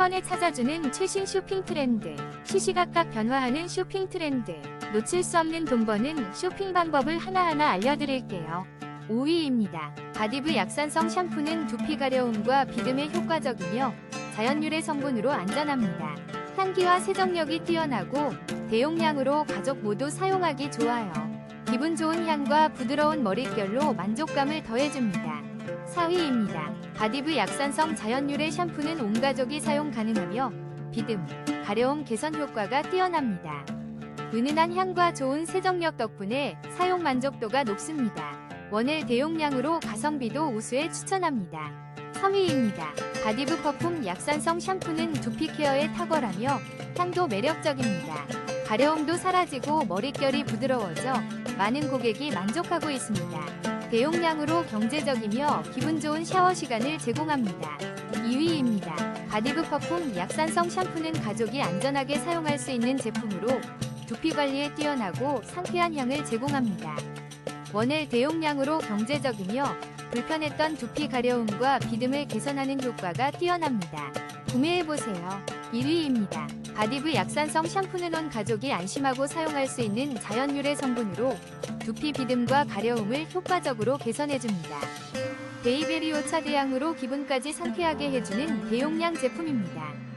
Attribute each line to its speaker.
Speaker 1: 번에 찾아주는 최신 쇼핑 트렌드. 시시각각 변화하는 쇼핑 트렌드. 놓칠 수 없는 돈 버는 쇼핑 방법을 하나하나 알려드릴게요. 5위입니다. 바디브 약산성 샴푸는 두피 가려움과 비듬에 효과적이며 자연유래 성분으로 안전합니다. 향기와 세정력이 뛰어나고 대용량으로 가족 모두 사용하기 좋아요. 기분 좋은 향과 부드러운 머릿결로 만족감을 더해줍니다. 4위입니다. 바디브 약산성 자연유래 샴푸는 온 가족이 사용 가능하며 비듬, 가려움 개선 효과가 뛰어납니다. 은은한 향과 좋은 세정력 덕분에 사용 만족도가 높습니다. 원액 대용량으로 가성비도 우수에 추천합니다. 3위입니다. 바디브 퍼퓸 약산성 샴푸는 두피 케어에 탁월하며 향도 매력적입니다. 가려움도 사라지고 머릿결이 부드러워져 많은 고객이 만족하고 있습니다. 대용량으로 경제적이며 기분 좋은 샤워 시간을 제공합니다. 2위입니다. 바디브 퍼퓸 약산성 샴푸는 가족이 안전하게 사용할 수 있는 제품으로 두피 관리에 뛰어나고 상쾌한 향을 제공합니다. 원액 대용량으로 경제적이며 불편했던 두피 가려움과 비듬을 개선하는 효과가 뛰어납니다. 구매해보세요. 1위입니다. 바디브 약산성 샴푸는 온 가족이 안심하고 사용할 수 있는 자연유래 성분으로 두피 비듬과 가려움을 효과적으로 개선해줍니다. 베이베리 오 차 대양으로 기분까지 상쾌하게 해주는 대용량 제품입니다.